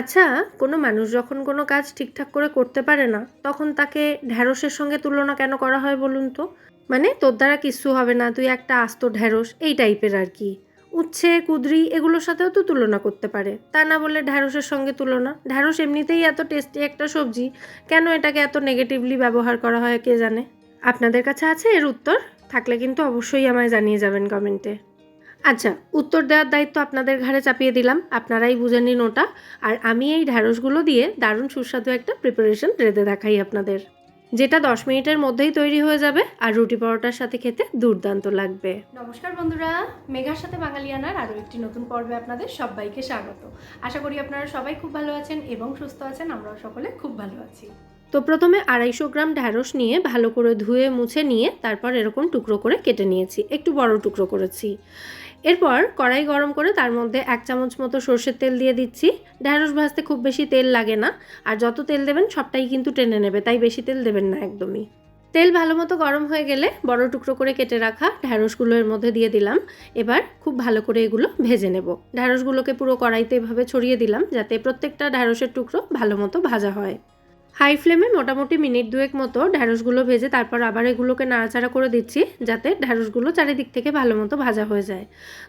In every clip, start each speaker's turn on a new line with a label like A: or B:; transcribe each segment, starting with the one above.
A: আচ্ছা কোনো মানুষ যখন কোনো কাজ ঠিকঠাক করে করতে পারে না, তখন তাকে ঢ্যাঁড়সের সঙ্গে তুলনা কেন করা হয় বলুন তো? মানে তোর দ্বারা কিচ্ছু হবে না, তুই একটা আস্ত ঢ্যাঁড়স এই টাইপের আর কি। উচ্ছে, কুদরি, এগুলোর সাথেও তো তুলনা করতে পারে। তা না বলে ঢ্যাঁড়সের সঙ্গে তুলনা। ঢ্যাঁড়স এমনিতেই এত টেস্টি একটা সবজি, কেন এটাকে এত নেগেটিভলি ব্যবহার করা হয় কে জানে? আপনাদের কাছে আছে এর উত্তর? থাকলে কিন্তু অবশ্যই আমায় জানিয়ে যাবেন কমেন্টে আচ্ছা উত্তর দেওয়ার দায়িত্ব আপনাদের ঘাড়ে চাপিয়ে দিলাম। আপনারাই বুঝে নিন ওটা। আর আমি এই ঢ্যাঁড়সগুলো দিয়ে দারুণ সুস্বাদু একটা প্রিপারেশন রেঁধে দেখাই আপনাদের। যেটা দশ মিনিটের মধ্যেই তৈরি হয়ে যাবে আর রুটি পরোটার সাথে খেতে দুর্দান্ত লাগবে। নমস্কার বন্ধুরা মেঘার সাথে বাঙালিয়ানার আরও একটি নতুন পর্বে আপনাদের সবাইকে স্বাগত। আশা করি আপনারা সবাই খুব ভালো আছেন এবং সুস্থ আছেন আমরাও সকলে খুব ভালো আছি। তো প্রথমে আড়াইশো গ্রাম ঢ্যাঁড়স নিয়ে ভালো করে ধুয়ে মুছে নিয়ে তারপর এরকম টুকরো করে কেটে নিয়েছি। একটু বড় টুকরো করেছি। এরপর কড়াই গরম করে তার মধ্যে এক চামচ মতো সর্ষের তেল দিয়ে দিচ্ছি। ঢ্যাঁড়স ভাজতে খুব বেশি তেল লাগে না, আর যত তেল দেবেন সবটাই কিন্তু টেনে নেবে, তাই বেশি তেল দেবেন না একদমই। তেল ভালো মতো গরম হয়ে গেলে বড় টুকরো করে কেটে রাখা ঢ্যাঁড়সগুলো এর মধ্যে দিয়ে দিলাম। এবার খুব ভালো করে এগুলো ভেজে নেব। ঢ্যাঁড়সগুলোকে পুরো কড়াইতে এভাবে ছড়িয়ে দিলাম যাতে প্রত্যেকটা ঢ্যাঁড়সের টুকরো ভালো মতো ভাজা হয়। হাই ফ্লেমে মোটামুটি মিনিট দুয়েক মতো ঢ্যাঁড়সগুলো ভেজে তারপর আবার এগুলোকে নাড়াচাড়া করে দিচ্ছি, যাতে ঢ্যাঁড়সগুলো চারিদিক থেকে ভালো মতো ভাজা হয়ে যায়।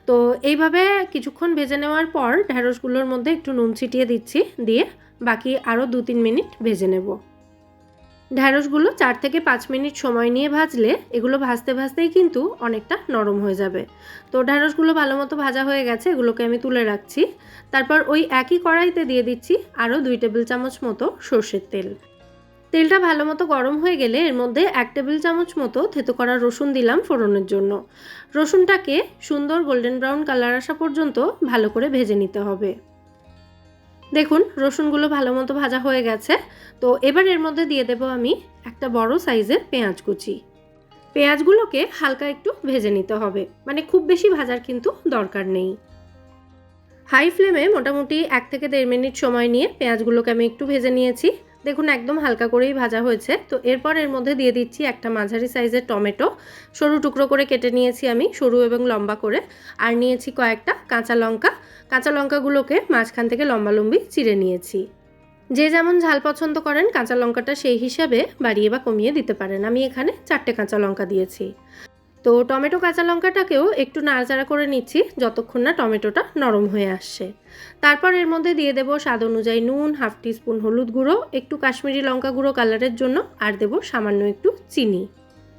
A: তো এইভাবে কিছুক্ষণ ভেজে নেওয়ার পর ঢ্যাঁড়সগুলোর মধ্যে একটু নুন ছিটিয়ে দিচ্ছি, দিয়ে বাকি আরও দু তিন মিনিট ভেজে নেব। ঢ্যাঁড়সগুলো চার থেকে পাঁচ মিনিট সময় নিয়ে ভাজলে এগুলো ভাজতে ভাজতেই কিন্তু অনেকটা নরম হয়ে যাবে। তো ঢ্যাঁড়সগুলো ভালো মতো ভাজা হয়ে গেছে, এগুলোকে আমি তুলে রাখছি। তারপর ওই একই কড়াইতে দিয়ে দিচ্ছি আরও দুই টেবিল চামচ মতো সর্ষের তেল। তেলটা ভালো মতো গরম হয়ে গেলে এর মধ্যে এক টেবিল চামচ মতো থেতো করা রসুন দিলাম ফোড়নের জন্য। রসুনটাকে সুন্দর গোল্ডেন ব্রাউন কালার আসা পর্যন্ত ভালো করে ভেজে নিতে হবে। দেখুন, রসুনগুলো ভালো মতো ভাজা হয়ে গেছে। তো এবার এর মধ্যে দিয়ে দেব আমি একটা বড় সাইজের পেঁয়াজ কুচি। পেঁয়াজগুলোকে হালকা একটু ভেজে নিতে হবে। মানে খুব বেশি ভাজার কিন্তু দরকার নেই। হাই ফ্লেমে মোটামুটি এক থেকে দেড় মিনিট সময় নিয়ে পেঁয়াজগুলোকে আমি একটু ভেজে নিয়েছি। দেখুন, একদম হালকা করেই ভাজা হয়েছে। তো এরপর এর মধ্যে দিয়ে দিচ্ছি একটা মাঝারি সাইজের টমেটো। সরু টুকরো করে কেটে নিয়েছি আমি, সরু এবং লম্বা করে। আর নিয়েছি কয়েকটা কাঁচা লঙ্কা। কাঁচা লঙ্কাগুলোকে মাঝখান থেকে লম্বা লম্বি চিড়ে নিয়েছি। যে যেমন ঝাল পছন্দ করেন, কাঁচা লঙ্কাটা সেই হিসাবে বাড়িয়ে বা কমিয়ে দিতে পারেন। আমি এখানে চারটে কাঁচা লঙ্কা দিয়েছি। তো টমেটো কাঁচা লঙ্কাটাকেও একটু নাড়াচাড়া করে নিচ্ছি যতক্ষণ না টমেটোটা নরম হয়ে আসছে। তারপর এর মধ্যে দিয়ে দেবো স্বাদ অনুযায়ী নুন, হাফ টিস্পুন হলুদ গুঁড়ো, একটু কাশ্মীরি লঙ্কা গুঁড়ো কালারের জন্য, আর দেবো সামান্য একটু চিনি।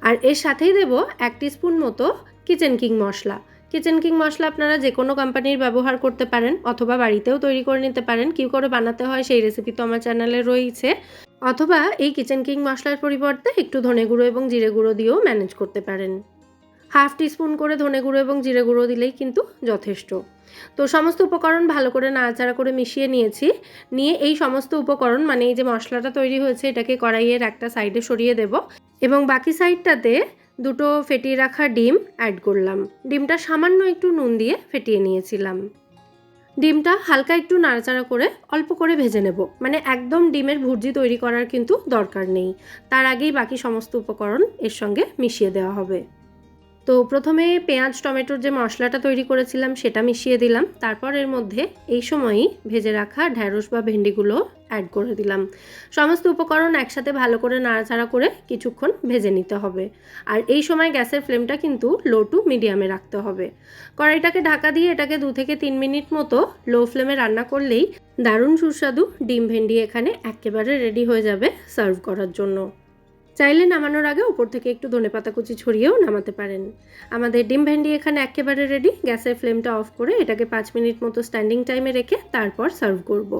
A: আর এর সাথেই দেবো এক টিস্পুন মতো কিচেন কিং মশলা। কিচেন কিং মশলা আপনারা যে কোনো কোম্পানির ব্যবহার করতে পারেন অথবা বাড়িতেও তৈরি করে নিতে পারেন, কী করে বানাতে হয় সেই রেসিপি তো আমার চ্যানেলে রয়েছে অথবা এই কিচেন কিং মশলার পরিবর্তে একটু ধনে গুঁড়ো এবং জিরে গুঁড়ো দিয়েও ম্যানেজ করতে পারেন। হাফ টিস্পুন করে ধনে গুঁড়ো এবং জিরে গুঁড়ো দিলেই কিন্তু যথেষ্ট। তো সমস্ত উপকরণ ভালো করে নাড়াচাড়া করে মিশিয়ে নিয়েছি। নিয়ে এই সমস্ত উপকরণ মানে এই যে মশলাটা তৈরি হয়েছে, এটাকে কড়াইয়ের একটা সাইডে সরিয়ে দেব এবং বাকি সাইডটাতে দুটো ফেটিয়ে রাখা ডিম অ্যাড করলাম। ডিমটা সামান্য একটু নুন দিয়ে ফেটিয়ে নিয়েছিলাম। ডিমটা হালকা একটু নাড়াচাড়া করে অল্প করে ভেজে নেব। মানে একদম ডিমের ভুর্জি তৈরি করার কিন্তু দরকার নেই। তার আগেই বাকি সমস্ত উপকরণ এর সঙ্গে মিশিয়ে দেওয়া হবে। তো প্রথমে পেঁয়াজ, টমেটোর যে মশলাটা তৈরি করেছিলাম সেটা মিশিয়ে দিলাম। তারপর এর মধ্যে এই সময়ই ভেজে রাখা ঢ্যাঁড়স বা ভেন্ডিগুলো অ্যাড করে দিলাম। সমস্ত উপকরণ একসাথে ভালো করে নাড়াচাড়া করে কিছুক্ষণ ভেজে নিতে হবে। আর এই সময় গ্যাসের ফ্লেমটা কিন্তু লো টু মিডিয়ামে রাখতে হবে। কড়াইটাকে ঢাকা দিয়ে এটাকে দু থেকে তিন মিনিট মতো লো ফ্লেমে রান্না করলেই দারুণ সুস্বাদু ডিম ভেন্ডি এখানে একেবারে রেডি হয়ে যাবে সার্ভ করার জন্য। চাইলে নামানোর আগে উপর থেকে একটু ধনে পাতা কুচি ছড়িয়েও নামাতে পারেন। আমাদের ডিম ভেন্ডি এখানে একেবারে রেডি গ্যাসের ফ্লেমটা অফ করে এটাকে পাঁচ মিনিট মতো স্ট্যান্ডিং টাইমে রেখে তারপর সার্ভ করব।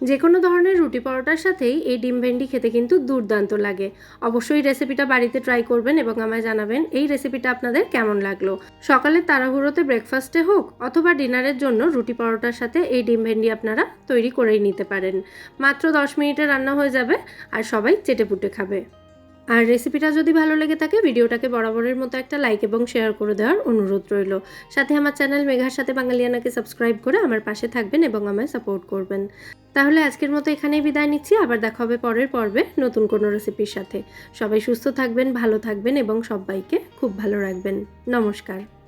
A: যে কোনো ধরনের রুটি পরোটার সাথেই এই ডিম ভেন্ডি খেতে কিন্তু দুর্দান্ত লাগে। অবশ্যই রেসিপিটা বাড়িতে ট্রাই করবেন এবং আমায় জানাবেন এই রেসিপিটা আপনাদের কেমন লাগল। সকালের তাড়াহুড়োতে ব্রেকফাস্টে হোক অথবা ডিনারের জন্য রুটি পরোটার সাথে এই ডিম ভেন্ডি আপনারা তৈরি করেই নিতে পারেন। মাত্র দশ মিনিটে রান্না হয়ে যাবে আর সবাই চেটেপুটে খাবে। আর রেসিপিটা যদি ভালো লেগে থাকে, ভিডিওটাকে বরাবরের মতো একটা লাইক এবং শেয়ার করে দেওয়ার অনুরোধ রইল। সাথে আমার চ্যানেল মেঘার সাথে বাঙালিয়ানাকে সাবস্ক্রাইব করে আমার পাশে থাকবেন এবং আমায় সাপোর্ট করবেন। তাহলে আজকের মতো এখানেই বিদায় নিচ্ছি। আবার দেখা হবে পরের পর্বে নতুন কোনো রেসিপির সাথে। সবাই সুস্থ থাকবেন, ভালো থাকবেন এবং সবাইকে খুব ভালো রাখবেন। নমস্কার।